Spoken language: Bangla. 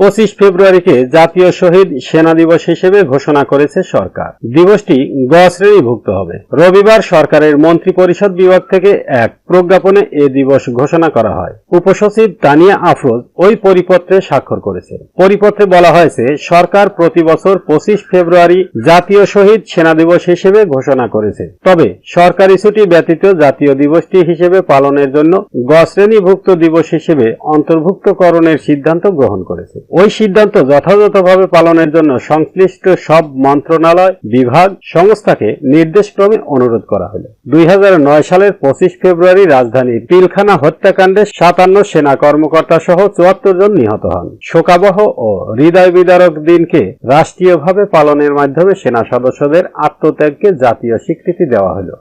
পঁচিশ ফেব্রুয়ারিকে জাতীয় শহীদ সেনা দিবস হিসেবে ঘোষণা করেছে সরকার। দিবসটি গ শ্রেণীভুক্ত হবে। রবিবার সরকারের মন্ত্রী পরিষদ বিভাগ থেকে এক প্রজ্ঞাপনে এ দিবস ঘোষণা করা হয়। উপসচিব তানিয়া আফরোজ ওই পরিপত্রে স্বাক্ষর করেছে পরিপত্রে বলা হয়েছে, সরকার প্রতি বছর পঁচিশ ফেব্রুয়ারি জাতীয় শহীদ সেনা দিবস হিসেবে ঘোষণা করেছে। তবে সরকারি ছুটি ব্যতীত জাতীয় দিবসটি হিসেবে পালনের জন্য গ শ্রেণীভুক্ত দিবস হিসেবে অন্তর্ভুক্তকরণের সিদ্ধান্ত গ্রহণ করেছে। ওই সিদ্ধান্ত যথাযথভাবে পালনের জন্য সংশ্লিষ্ট সব মন্ত্রণালয়, বিভাগ, সংস্থাকে নির্দেশক্রমে অনুরোধ করা হলো। দুই হাজার নয় সালের পঁচিশ ফেব্রুয়ারি রাজধানীর পিলখানা হত্যাকাণ্ডে সাতান্ন সেনা কর্মকর্তা সহ চুয়াত্তর জন নিহত হন। শোকাবহ ও হৃদয় বিদারক দিনকে রাষ্ট্রীয়ভাবে পালনের মাধ্যমে সেনা সদস্যদের আত্মত্যাগকে জাতীয় স্বীকৃতি দেওয়া হলো।